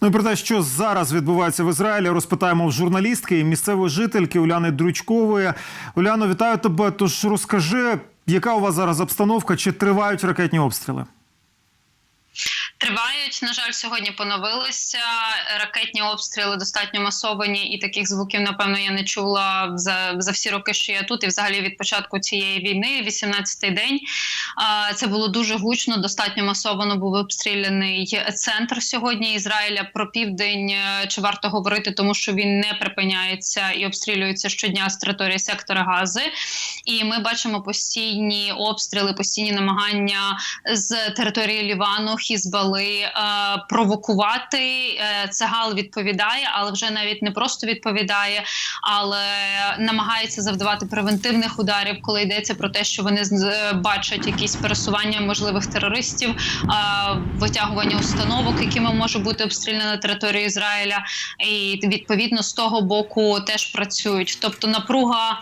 Ну і про те, що зараз відбувається в Ізраїлі, розпитаємо в журналістки і місцевої жительки Уляни Дрючкової. Уляно, вітаю тебе. Тож розкажи, яка у вас зараз обстановка? Чи тривають ракетні обстріли? Тривають, на жаль, сьогодні поновилися ракетні обстріли достатньо масовані, і таких звуків, напевно, я не чула за за всі роки, що я тут, і взагалі від початку цієї війни, 18-й день. Це було дуже гучно. Достатньо масовано був обстріляний центр сьогодні Ізраїля. Про південь е, чи варто говорити, тому що він не припиняється і обстрілюється щодня з території сектора Гази. І ми бачимо постійні обстріли, постійні намагання з території Лівану, Хізбали е, провокувати. Е, Цагал відповідає, але вже навіть не просто відповідає, але намагається завдавати превентивних ударів, коли йдеться про те, що вони е, бачать якісь пересування можливих терористів, е, витягування установок, якими може бути обстріляна на території Ізраїля, і відповідно з того боку теж працюють. Тобто напруга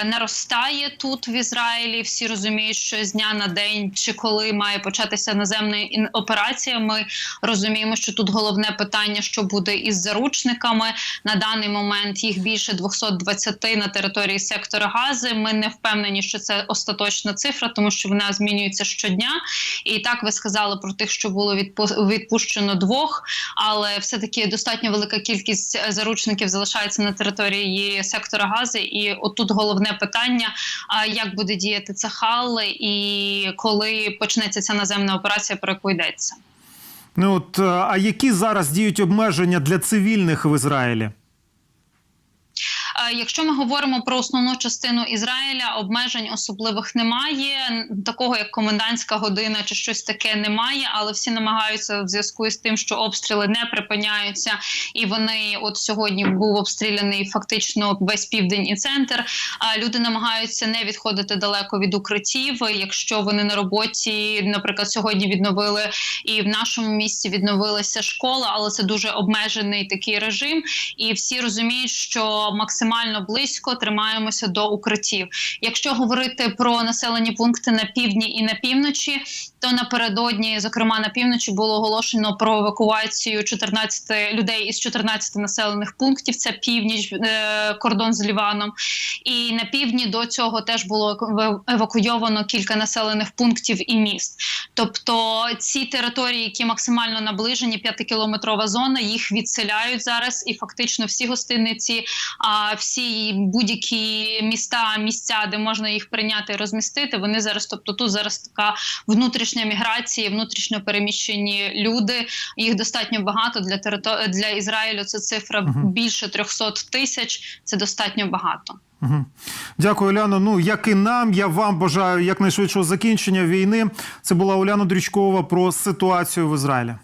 е, наростає тут в Ізраїлі. Всі розуміють, що з дня на день чи коли має початися наземна ін- операція. Ми розуміємо, що тут головне питання, що буде із заручниками. На даний момент їх більше 220 на території сектора Гази. Ми не впевнені, що це остаточна цифра, тому що вона змінюється щодня. І так ви сказали про тих, що було відпу- відпущено двох, але все таки достатньо велика кількість заручників залишається на території сектора Гази. І отут головне питання: як буде діяти Цахал і коли почнеться ця наземна операція, про яку йдеться. Ну от е, а які зараз діють обмеження для цивільних в Ізраїлі? Якщо ми говоримо про основну частину Ізраїля, обмежень особливих немає. Такого як комендантська година чи щось таке немає, але всі намагаються в зв'язку з тим, що обстріли не припиняються, і вони от сьогодні був обстріляний фактично весь південь і центр. А люди намагаються не відходити далеко від укриттів. Якщо вони на роботі, наприклад, сьогодні відновили і в нашому місті відновилася школа, але це дуже обмежений такий режим, і всі розуміють, що максимально близько тримаємося до укриттів. Якщо говорити про населені пункти на півдні і на півночі, то напередодні, зокрема на півночі, було оголошено про евакуацію 14 людей із 14 населених пунктів. Це північ, е, кордон з Ліваном. І на півдні до цього теж було ева- евакуйовано кілька населених пунктів і міст. Тобто ці території, які максимально наближені, п'ятикілометрова зона, їх відселяють зараз, і фактично всі гостиниці, всі будь-які міста, місця, де можна їх прийняти і розмістити, вони зараз, тобто тут зараз така внутрішня міграція, внутрішньо переміщені люди. Їх достатньо багато для терито... для Ізраїлю. Це цифра Мгм. більше 300 тисяч. Це достатньо багато. Угу. Дякую, Уляно. Ну як і нам, я вам бажаю якнайшвидшого закінчення війни. Це була Уляна Дрючкова про ситуацію в Ізраїлі.